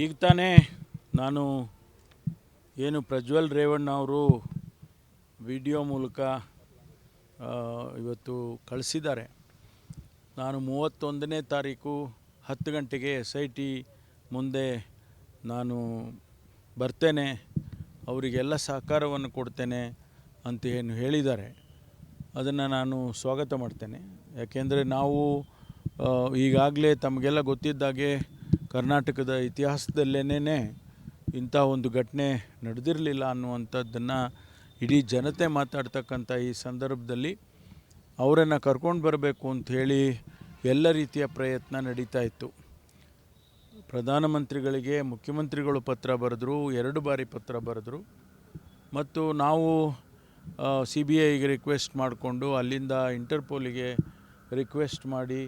ಈಗ ತಾನೇ ನಾನು ಏನು ಪ್ರಜ್ವಲ್ ರೇವಣ್ಣ ಅವರು ವಿಡಿಯೋ ಮೂಲಕ ಇವತ್ತು ಕಳಿಸಿದ್ದಾರೆ. ನಾನು ಮೂವತ್ತೊಂದನೇ ತಾರೀಕು ಹತ್ತು ಗಂಟೆಗೆ ಎಸ್ ಐ ಟಿ ಮುಂದೆ ನಾನು ಬರ್ತೇನೆ, ಅವರಿಗೆಲ್ಲ ಸಹಕಾರವನ್ನು ಕೊಡ್ತೇನೆ ಅಂತ ಏನು ಹೇಳಿದ್ದಾರೆ. ಅದನ್ನು ನಾನು ಸ್ವಾಗತ ಮಾಡ್ತೇನೆ. ಯಾಕೆಂದರೆ ನಾವು ಈಗಾಗಲೇ ತಮಗೆಲ್ಲ ಗೊತ್ತಿದ್ದಾಗೆ ಕರ್ನಾಟಕದ ಇತಿಹಾಸದಲ್ಲೇನೇ ಇಂಥ ಒಂದು ಘಟನೆ ನಡೆದಿರಲಿಲ್ಲ ಅನ್ನುವಂಥದ್ದನ್ನು ಇಡೀ ಜನತೆ ಮಾತಾಡ್ತಕ್ಕಂಥ ಈ ಸಂದರ್ಭದಲ್ಲಿ ಅವರನ್ನು ಕರ್ಕೊಂಡು ಬರಬೇಕು ಅಂತ ಹೇಳಿ ಎಲ್ಲ ರೀತಿಯ ಪ್ರಯತ್ನ ನಡೀತಾ ಇತ್ತು. ಪ್ರಧಾನಮಂತ್ರಿಗಳಿಗೆ ಮುಖ್ಯಮಂತ್ರಿಗಳು ಪತ್ರ ಬರೆದರು, ಎರಡು ಬಾರಿ ಪತ್ರ ಬರೆದರು. ಮತ್ತು ನಾವು ಸಿ ಬಿ ಐಗೆ ರಿಕ್ವೆಸ್ಟ್ ಮಾಡಿಕೊಂಡು ಅಲ್ಲಿಂದ ಇಂಟರ್ಪೋಲಿಗೆ ರಿಕ್ವೆಸ್ಟ್ ಮಾಡಿ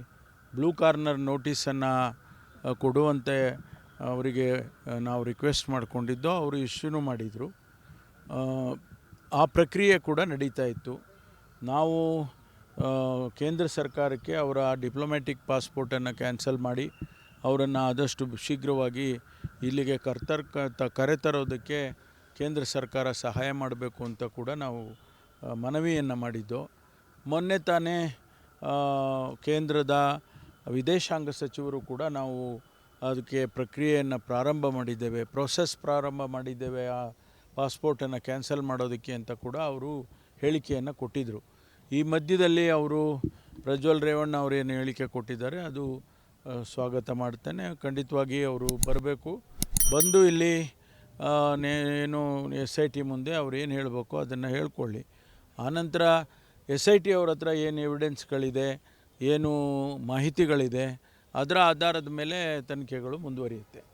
ಬ್ಲೂ ಕಾರ್ನರ್ ನೋಟಿಸನ್ನು ಕೊಡುವಂತೆ ಅವರಿಗೆ ನಾವು ರಿಕ್ವೆಸ್ಟ್ ಮಾಡಿಕೊಂಡಿದ್ದೋ ಅವರು ಇಶ್ಯೂನು ಮಾಡಿದರು. ಆ, ಪ್ರಕ್ರಿಯೆ ಕೂಡ ನಡೀತಾ ಇತ್ತು. ನಾವು ಕೇಂದ್ರ ಸರ್ಕಾರಕ್ಕೆ ಅವರ ಡಿಪ್ಲೊಮ್ಯಾಟಿಕ್ ಪಾಸ್ಪೋರ್ಟನ್ನು ಕ್ಯಾನ್ಸಲ್ ಮಾಡಿ ಅವರನ್ನು ಆದಷ್ಟು ಶೀಘ್ರವಾಗಿ ಇಲ್ಲಿಗೆ ಕರ್ತರ್ ಕರೆತರೋದಕ್ಕೆ ಕೇಂದ್ರ ಸರ್ಕಾರ ಸಹಾಯ ಮಾಡಬೇಕು ಅಂತ ಕೂಡ ನಾವು ಮನವಿಯನ್ನು ಮಾಡಿದ್ದು. ಮೊನ್ನೆ ತಾನೇ ಕೇಂದ್ರದ ವಿದೇಶಾಂಗ ಸಚಿವರು ಕೂಡ ನಾವು ಅದಕ್ಕೆ ಪ್ರಕ್ರಿಯೆಯನ್ನು ಪ್ರಾರಂಭ ಮಾಡಿದ್ದೇವೆ ಪ್ರೊಸೆಸ್ ಪ್ರಾರಂಭ ಮಾಡಿದ್ದೇವೆ, ಆ ಪಾಸ್ಪೋರ್ಟನ್ನು ಕ್ಯಾನ್ಸಲ್ ಮಾಡೋದಕ್ಕೆ ಅಂತ ಕೂಡ ಅವರು ಹೇಳಿಕೆಯನ್ನು ಕೊಟ್ಟಿದ್ದರು ಈ ಮಧ್ಯದಲ್ಲಿ ಅವರು ಪ್ರಜ್ವಲ್ ರೇವಣ್ಣ ಅವರು ಏನು ಹೇಳಿಕೆ ಕೊಟ್ಟಿದ್ದಾರೆ, ಅದು ಸ್ವಾಗತ ಮಾಡ್ತೇನೆ. ಖಂಡಿತವಾಗಿ ಅವರು ಬರಬೇಕು. ಬಂದು ಇಲ್ಲಿ ಏನು ಎಸ್ ಐ ಟಿ ಮುಂದೆ ಅವ್ರು ಏನು ಹೇಳಬೇಕು ಅದನ್ನು ಹೇಳ್ಕೊಳ್ಳಿ. ಆನಂತರ ಎಸ್ ಐ ಟಿ ಅವ್ರ ಹತ್ರ ಏನು ಎವಿಡೆನ್ಸ್ಗಳಿದೆ ಏನು ಮಾಹಿತಿಗಳಿದೆ ಅದರ ಆಧಾರದ ಮೇಲೆ ತನಿಖೆಗಳು ಮುಂದುವರಿಯುತ್ತೆ.